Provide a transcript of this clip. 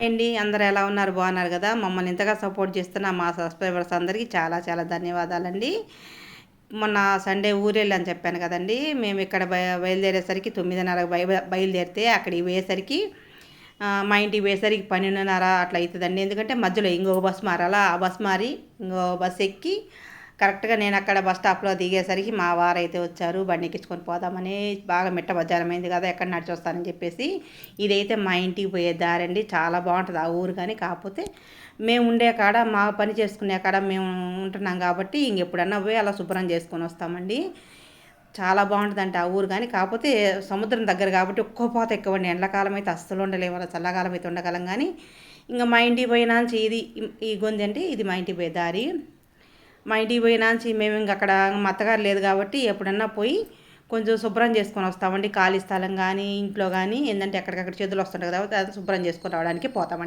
అండి. అందరు ఎలా ఉన్నారు? బాగున్నారు కదా? మమ్మల్ని ఇంతగా సపోర్ట్ చేస్తున్న మా సబ్స్క్రైబర్స్ అందరికీ చాలా చాలా ధన్యవాదాలండి. మొన్న సండే ఊరెళ్ళని చెప్పాను కదండి. మేము ఇక్కడ బయలుదేరేసరికి తొమ్మిదిన్నర బయ బయలుదేరితే అక్కడికి పోయేసరికి మా ఇంటికి పోయేసరికి పన్నెండున్నర అట్లా అవుతుందండి ఎందుకంటే మధ్యలో ఇంకొక బస్ మారాలా? ఆ బస్ మారి ఇంకో బస్ ఎక్కి కరెక్ట్గా నేను అక్కడ బస్ స్టాప్లో దిగేసరికి మా వారు అయితే వచ్చారు బండి ఎక్కించుకొని పోదామని బాగా మిట్ట బజారమైంది కదా ఎక్కడ నడిచొస్తానని చెప్పేసి ఇదైతే మా ఇంటికి పోయే దారండి. చాలా బాగుంటుంది ఆ ఊరు కానీ కాకపోతే మేము ఉండే కాడ మా పని చేసుకునే కాడ మేము ఉంటున్నాం కాబట్టి ఇంకెప్పుడన్నా పోయి అలా శుభ్రం చేసుకొని వస్తామండి. చాలా బాగుంటుందంట ఆ ఊరు కానీ కాకపోతే సముద్రం దగ్గర కాబట్టి ఒక్కో పోత ఎక్కువండి. ఎండాకాలం అయితే అస్సలు ఉండలేము అలా చల్లకాలం అయితే ఉండగలం కానీ ఇంకా మా ఇంటికి పోయినాంచి ఇది ఈ గొంతు అంటే ఇది మా ఇంటికి పోయే దారి. మా ఇంటికి పోయినాంచి మేము ఇంక అక్కడ మా అత్తగారు లేదు కాబట్టి ఎప్పుడన్నా పోయి కొంచెం శుభ్రం చేసుకొని వస్తామండి. ఖాళీ స్థలం కానీ ఇంట్లో కానీ ఏంటంటే ఎక్కడికక్కడ చేతులు వస్తుంటాయి కాబట్టి అది శుభ్రం చేసుకొని రావడానికి పోతామండి.